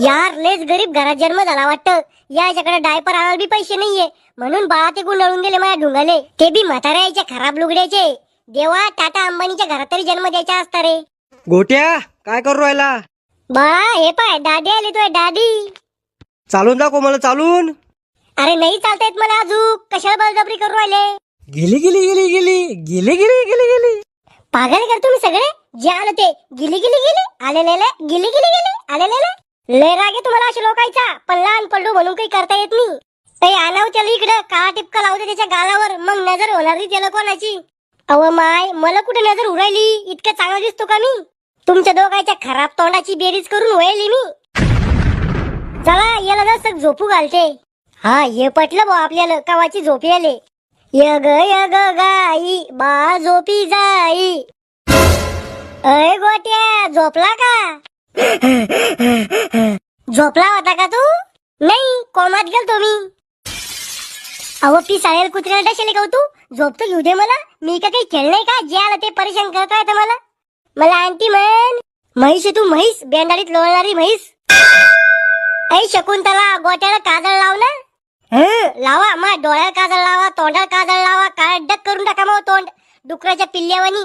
यार लेच गरीब घरात जन्म झाला वाटतं. याच्याकडे डायपर आणायला बी पैसे नाहीये. म्हणून बाळा ते गुंडाळून गेले माझ्या ढुंगाले. ते बी म्हाताऱ्या यायचे खराब लुगड्याचे. देवा टाटा अंबानीच्या घरात तरी जन्म द्यायचा असता रे. गोट्या काय करू राहिला? बाळा हे पाय दादी आली तुझ्या दादी. चालून दाखव मला चालून. अरे नाही चालता येत मला अजून. कशाला बळजबरी करू राहिले? गेली गेली गेली गेली. गेली गेली गेली गेली. पागल कर तुम्ही सगळे? जे आलं ते. गिली गिली गेली. आलेले गिली गिली गेली. आलेले लय रागे तुम्हाला अशी लोकायचा. पण लहान पल्लू म्हणून काही करता येत नाही. ते आणाव त्याला इकडं. काळा टिपका लावते त्याच्या गालावर. मग नजर होणार नाही त्याला कोणाची. अव माय मला कुठे नजर उरायली? इतकं चांगला दिसतो का मी? तुमच्या दोघांच्या खराब तोंडाची बेरीज करून वळली मी. चला याला जसं झोपू घालते. हा ये पटलं भाऊ आपल्याला. कवाची झोपी आले यग यग गाई बा झोपी जाई. अय गोट्या झोपला का? झोपला होता का तू? नाही कोमात गेल तुम्ही अहो ती साळेल कुत्र्याला डशेले का हो तू? झोपतो घेऊ दे मला. मी का काही खेळ नाही का? जे आलं ते परेशान करतो आता मला. मला आंटी म्हण म्हैस आहे तू म्हैस. बेंडाळीत लोळणारी म्हैस. ऐ शकुंतला गोट्याला काजळ लाव ना. लावा मग डोळ्याला काजळ लावा तोंडाला काजळ लावा. काळ डक करून टाका मग तोंड. डुकराच्या पिल्ल्यावानी.